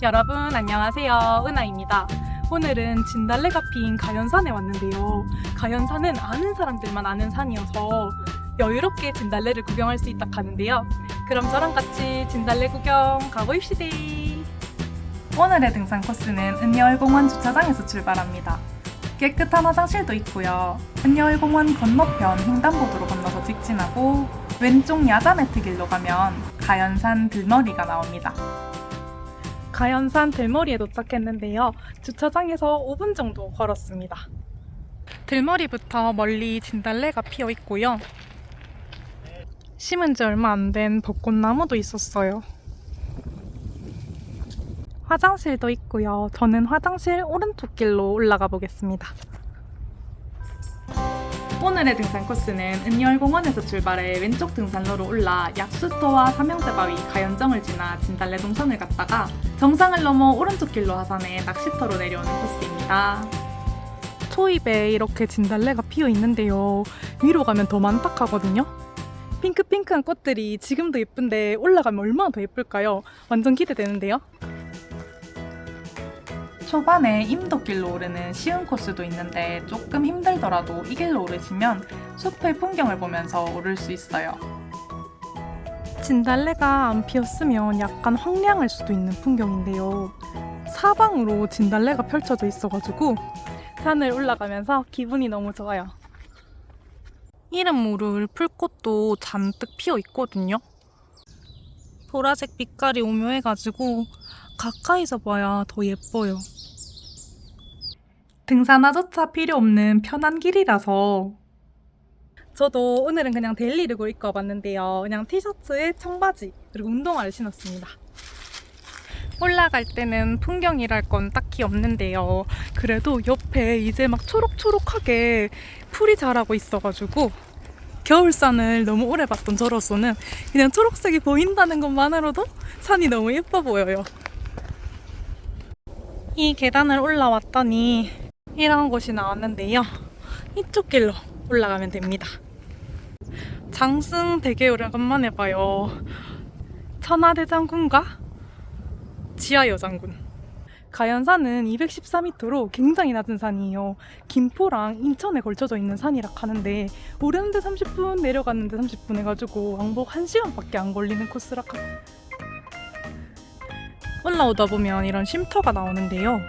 여러분 안녕하세요. 은하입니다. 오늘은 진달래가 피인 가연산에 왔는데요. 가연산은 아는 사람들만 아는 산이어서 여유롭게 진달래를 구경할 수 있다 하는데요. 그럼 저랑 같이 진달래 구경 가보입시다 오늘의 등산 코스는 은여울공원 주차장에서 출발합니다. 깨끗한 화장실도 있고요. 은여울공원 건너편 횡단보도로 건너서 직진하고 왼쪽 야자매트 길로 가면 가연산 들머리가 나옵니다 가연산 들머리에 도착했는데요. 주차장에서 5분 정도 걸었습니다. 들머리부터 멀리 진달래가 피어 있고요. 심은 지 얼마 안 된 벚꽃나무도 있었어요. 화장실도 있고요. 저는 화장실 오른쪽 길로 올라가 보겠습니다. 오늘의 등산 코스는 은열공원에서 출발해 왼쪽 등산로로 올라 약수터와 삼형제바위, 가연정을 지나 진달래 동선을 갔다가 정상을 넘어 오른쪽 길로 하산해 낚시터로 내려오는 코스입니다. 초입에 이렇게 진달래가 피어 있는데요. 위로 가면 더 많다 하거든요. 핑크핑크한 꽃들이 지금도 예쁜데 올라가면 얼마나 더 예쁠까요? 완전 기대되는데요. 초반에 임도길로 오르는 쉬운 코스도 있는데 조금 힘들더라도 이 길로 오르시면 숲의 풍경을 보면서 오를 수 있어요. 진달래가 안 피었으면 약간 황량할 수도 있는 풍경인데요. 사방으로 진달래가 펼쳐져 있어가지고 산을 올라가면서 기분이 너무 좋아요. 이름 모를 풀꽃도 잔뜩 피어 있거든요. 보라색 빛깔이 오묘해가지고 가까이서 봐야 더 예뻐요. 등산화조차 필요 없는 편한 길이라서 저도 오늘은 그냥 데일리룩을 입고 와봤는데요. 그냥 티셔츠에 청바지 그리고 운동화를 신었습니다. 올라갈 때는 풍경이랄 건 딱히 없는데요. 그래도 옆에 이제 막 초록초록하게 풀이 자라고 있어가지고 겨울산을 너무 오래 봤던 저로서는 그냥 초록색이 보인다는 것만으로도 산이 너무 예뻐 보여요. 이 계단을 올라왔더니 이런 곳이 나왔는데요. 이쪽 길로 올라가면 됩니다. 장승 되게 오래간만에 봐요. 천하대장군과 지하여장군. 가연산은 214m로 굉장히 낮은 산이에요. 김포랑 인천에 걸쳐져 있는 산이라 하는데 오르는데 30분 내려가는데 30분 해가지고 왕복 1시간밖에 안 걸리는 코스라 카... 올라오다 보면 이런 쉼터가 나오는데요.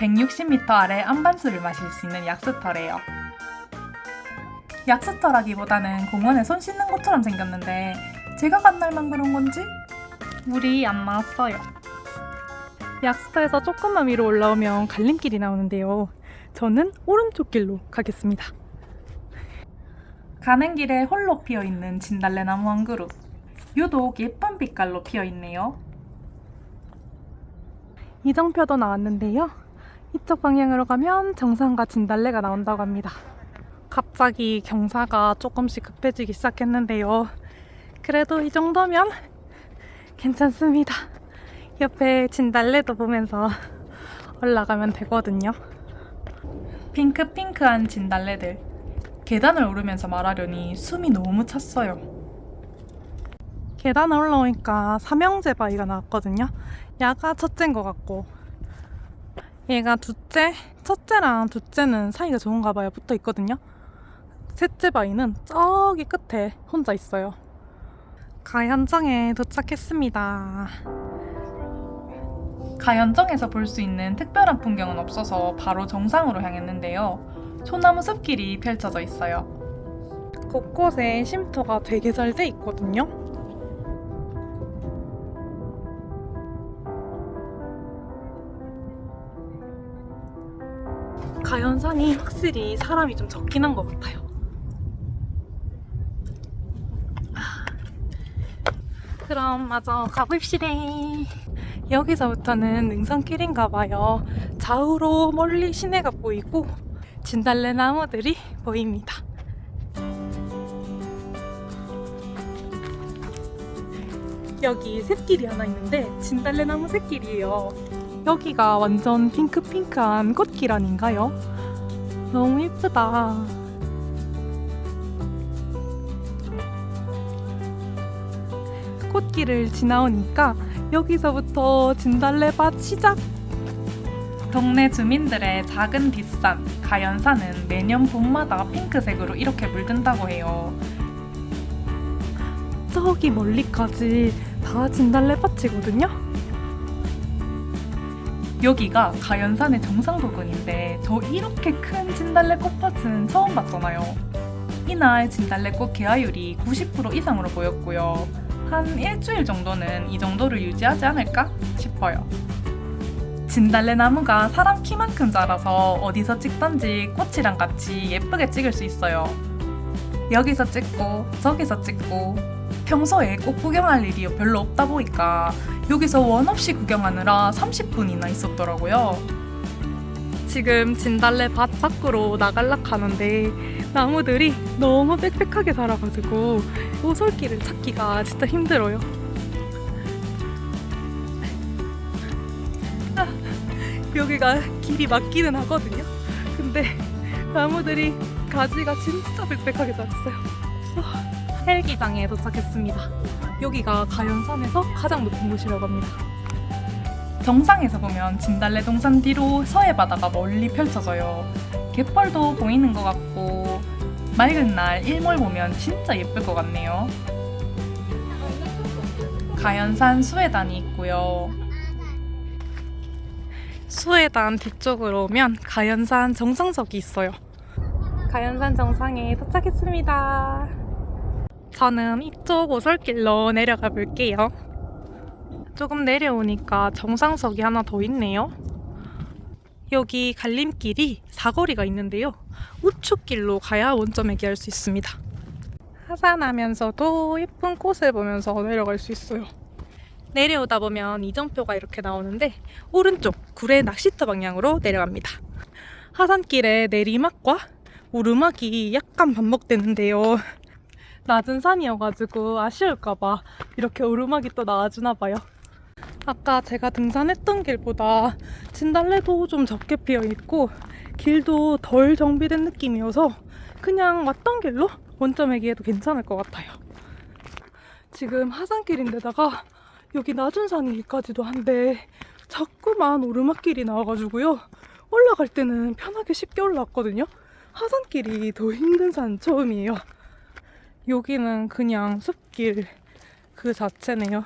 160m 아래 안반수를 마실 수 있는 약수터래요. 약수터라기보다는 공원에 손 씻는 곳처럼 생겼는데 제가 간 날만 그런 건지 물이 안 나왔어요. 약수터에서 조금만 위로 올라오면 갈림길이 나오는데요. 저는 오른쪽 길로 가겠습니다. 가는 길에 홀로 피어 있는 진달래나무 한 그룹. 유독 예쁜 빛깔로 피어 있네요. 이정표도 나왔는데요. 이쪽 방향으로 가면 정상과 진달래가 나온다고 합니다. 갑자기 경사가 조금씩 급해지기 시작했는데요. 그래도 이 정도면 괜찮습니다. 옆에 진달래도 보면서 올라가면 되거든요. 핑크핑크한 진달래들. 계단을 오르면서 말하려니 숨이 너무 찼어요. 계단을 올라오니까 삼형제 바위가 나왔거든요. 야가 첫째인 것 같고 얘가 둘째, 첫째랑 둘째는 사이가 좋은가 봐요. 붙어 있거든요. 셋째 바위는 저기 끝에 혼자 있어요. 가현정에 도착했습니다. 가현정에서 볼 수 있는 특별한 풍경은 없어서 바로 정상으로 향했는데요. 소나무 숲길이 펼쳐져 있어요. 곳곳에 쉼터가 되게 잘 돼 있거든요. 가연산이 확실히 사람이 좀 적긴 한 것 같아요. 아, 그럼 마저 가봅시다. 여기서부터는 능선길인가 봐요. 좌우로 멀리 시내가 보이고 진달래 나무들이 보입니다. 여기 샛길이 하나 있는데 진달래 나무 샛길이에요. 여기가 완전 핑크핑크한 꽃길 아닌가요? 너무 예쁘다. 꽃길을 지나오니까 여기서부터 진달래밭 시작! 동네 주민들의 작은 뒷산, 가연산은 매년 봄마다 핑크색으로 이렇게 물든다고 해요. 저기 멀리까지 다 진달래밭이거든요? 여기가 가연산의 정상 부근인데 저 이렇게 큰 진달래 꽃 밭은 처음 봤잖아요. 이날 진달래꽃 개화율이 90% 이상으로 보였고요. 한 일주일 정도는 이 정도를 유지하지 않을까 싶어요. 진달래 나무가 사람 키만큼 자라서 어디서 찍던지 꽃이랑 같이 예쁘게 찍을 수 있어요. 여기서 찍고 저기서 찍고 평소에 꽃 구경할 일이 별로 없다 보니까 여기서 원 없이 구경하느라 30분이나 있었더라고요. 지금 진달래 밭 밖으로 나갈락 하는데 나무들이 너무 빽빽하게 자라가지고 오솔길을 찾기가 진짜 힘들어요. 아, 여기가 길이 맞기는 하거든요. 근데 나무들이 가지가 진짜 빽빽하게 자랐어요. 아, 헬기장에 도착했습니다. 여기가 가연산에서 가장 높은 곳이라고 합니다. 정상에서 보면 진달래 동산 뒤로 서해 바다가 멀리 펼쳐져요. 갯벌도 보이는 것 같고 맑은 날 일몰 보면 진짜 예쁠 것 같네요. 가연산 수해단이 있고요. 수해단 뒤쪽으로 오면 가연산 정상석이 있어요. 가연산 정상에 도착했습니다. 저는 이쪽 오솔길로 내려가 볼게요. 조금 내려오니까 정상석이 하나 더 있네요. 여기 갈림길이 사거리가 있는데요. 우측길로 가야 원점에 기할 수 있습니다. 하산하면서도 예쁜 꽃을 보면서 내려갈 수 있어요. 내려오다 보면 이정표가 이렇게 나오는데 오른쪽 구례 낚시터 방향으로 내려갑니다. 하산길에 내리막과 오르막이 약간 반복되는데요. 낮은 산이어가지고 아쉬울까봐 이렇게 오르막이 또 나와주나 봐요. 아까 제가 등산했던 길보다 진달래도 좀 적게 피어 있고 길도 덜 정비된 느낌이어서 그냥 왔던 길로 원점에 기해도 괜찮을 것 같아요. 지금 하산길인데다가 여기 낮은 산이기까지도 한데 자꾸만 오르막길이 나와가지고요. 올라갈 때는 편하게 쉽게 올라왔거든요. 하산길이 더 힘든 산 처음이에요. 여기는 그냥 숲길 그 자체네요.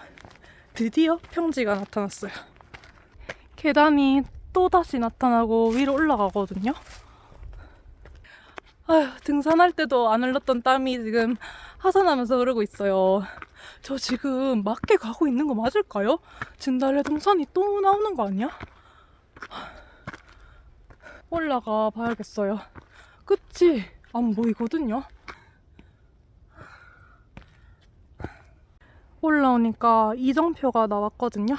드디어 평지가 나타났어요. 계단이 또다시 나타나고 위로 올라가거든요. 아휴, 등산할 때도 안 흘렀던 땀이 지금 하산하면서 흐르고 있어요. 저 지금 맞게 가고 있는 거 맞을까요? 진달래 동산이 또 나오는 거 아니야? 올라가 봐야겠어요. 끝이 안 보이거든요. 올라오니까 이정표가 나왔거든요.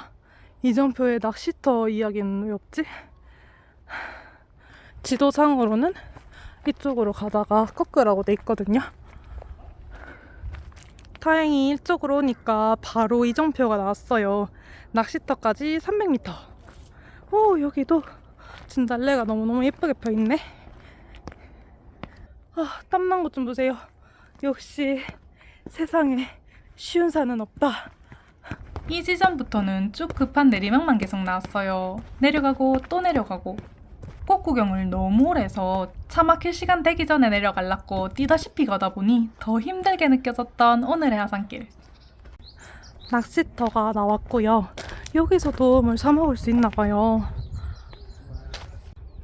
이정표의 낚시터 이야기는 왜 없지? 지도상으로는 이쪽으로 가다가 꺾으라고 돼 있거든요. 다행히 이쪽으로 오니까 바로 이정표가 나왔어요. 낚시터까지 300m. 오, 여기도 진달래가 너무너무 예쁘게 펴 있네. 아, 땀난 것 좀 보세요. 역시 세상에 쉬운 산은 없다. 이 지점부터는 쭉 급한 내리막만 계속 나왔어요. 내려가고 또 내려가고. 꽃 구경을 너무 오래 해서 차 막힐 시간 되기 전에 내려갈라고 뛰다시피 가다 보니 더 힘들게 느껴졌던 오늘의 하산길. 낚시터가 나왔고요. 여기서도 뭘사 먹을 수 있나 봐요.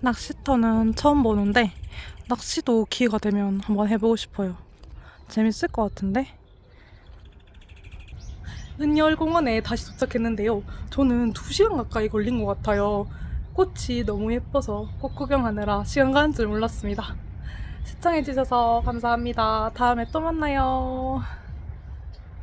낚시터는 처음 보는데 낚시도 기회가 되면 한번 해보고 싶어요. 재밌을 것 같은데? 은열공원에 다시 도착했는데요. 저는 2시간 가까이 걸린 것 같아요. 꽃이 너무 예뻐서 꽃 구경하느라 시간 가는 줄 몰랐습니다. 시청해주셔서 감사합니다. 다음에 또 만나요.